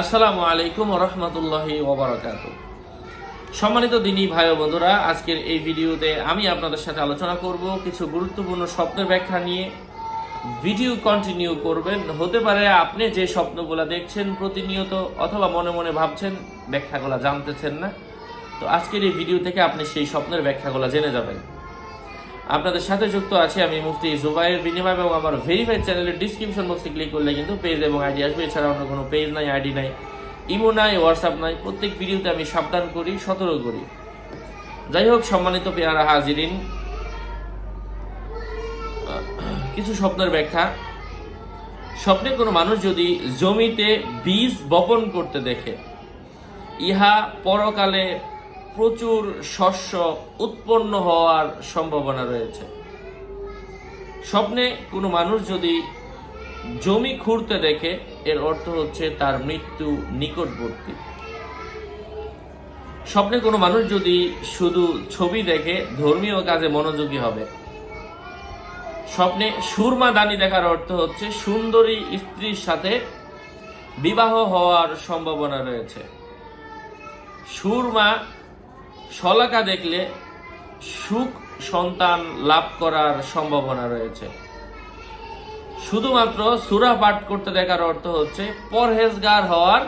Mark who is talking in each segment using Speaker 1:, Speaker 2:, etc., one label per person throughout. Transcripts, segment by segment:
Speaker 1: আসসালামু আলাইকুম রহমতুল্লাহি ওবরাকাত সম্মানিত দিনী ভাই বন্ধুরা, আজকের এই ভিডিওতে আমি আপনাদের সাথে আলোচনা করব কিছু গুরুত্বপূর্ণ স্বপ্নের ব্যাখ্যা নিয়ে। ভিডিও কন্টিনিউ করবেন। হতে পারে আপনি যে স্বপ্নগুলো দেখছেন প্রতিনিয়ত অথবা মনে মনে ভাবছেন, ব্যাখ্যাগুলো জানতেছেন না। তো আজকের এই ভিডিও থেকে আপনি সেই স্বপ্নের ব্যাখ্যাগুলো জেনে যাবেন। আপনাদের সাথে যুক্ত আছি আমি মুফতি জুবাইর বিনিময় এবং আমার ভেরিফাইড চ্যানেলের ডিসক্রিপশন বক্সে ক্লিক করলে কিন্তু পেজ এবং আইডি আসবে। এছাড়া অন্য কোনো পেজ নাই আইডি নাই ইমো নাই হোয়াটসঅ্যাপ নাই। প্রত্যেক ভিডিওতে আমি সাবধান করি, সতর্ক করি। যাই হোক, সম্মানিত পেয়ারা হাজিরিন, কিছু স্বপ্নের ব্যাখ্যা। স্বপ্নে কোনো মানুষ যদি জমিতে বীজ বপন করতে দেখে, ইহা পরকালে প্রচুর শস্য উৎপন্ন হওয়ার সম্ভাবনা রয়েছে। স্বপ্নে কোনো মানুষ যদি জমি খুঁড়তে দেখে, এর অর্থ হচ্ছে তার মৃত্যু নিকটবর্তী। স্বপ্নে কোনো মানুষ যদি শুধু ছবি দেখে, ধর্মীয় কাজে মনোযোগী হবে। স্বপ্নে সুরমা দানি দেখার অর্থ হচ্ছে সুন্দরী স্ত্রীর সাথে বিবাহ হওয়ার সম্ভাবনা রয়েছে। সুরমা শলাকা দেখলে সুখ সন্তান লাভ করার সম্ভাবনা রয়েছে। শুধুমাত্র সুরা পাঠ করতে দেখার অর্থ হচ্ছে পরহেজগার হওয়ার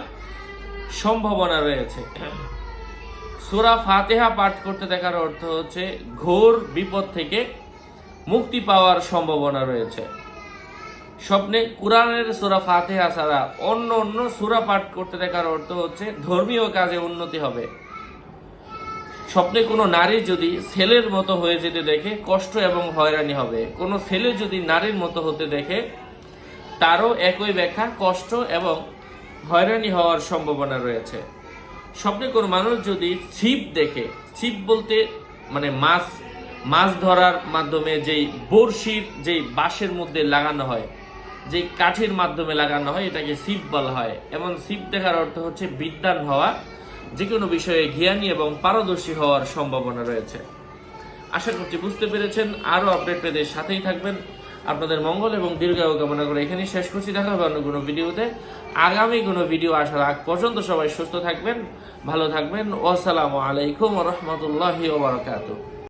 Speaker 1: সম্ভাবনা রয়েছে। সুরা ফাতেহা পাঠ করতে দেখার অর্থ হচ্ছে ঘোর বিপদ থেকে মুক্তি পাওয়ার সম্ভাবনা রয়েছে। স্বপ্নে কোরআনের সুরা ফাতেহা ছাড়া অন্য অন্য সুরা পাঠ করতে দেখার অর্থ হচ্ছে ধর্মীয় কাজে উন্নতি হবে। স্বপ্নে কোনো নারী যদি ছেলের মতো হয়ে যেতে দেখে, কষ্ট এবং হয়রানি হবে। কোনো ছেলে যদি নারীর মতো হতে দেখে, তারও একই ব্যাখ্যা, কষ্ট এবং হয়রানি হওয়ার সম্ভাবনা রয়েছে। স্বপ্নে কোনো মানুষ যদি ছিপ দেখে, ছিপ বলতে মানে মাছ মাছ ধরার মাধ্যমে যেই বড়শির, যেই বাঁশের মধ্যে লাগানো হয়, যেই কাঠির মাধ্যমে লাগানো হয়, এটাকে ছিপ বলা হয়। এমন ছিপ দেখার অর্থ হচ্ছে বিদ্যান হওয়া যে কোনো বিষয়ে জ্ঞানী এবং পারদর্শী হওয়ার সম্ভাবনা রয়েছে। আশা করছি বুঝতে পেরেছেন। আরও আপডেট পেতে সাথেই থাকবেন। আপনাদের মঙ্গল এবং দীর্ঘায়ু কামনা করে এখানেই শেষ করছি। দেখা হবে অন্য কোনো ভিডিওতে। আগামী কোনো ভিডিও আসার আগ পর্যন্ত সবাই সুস্থ থাকবেন, ভালো থাকবেন। আসসালামু আলাইকুম রহমতুল্লাহি ওবরাকাতুহ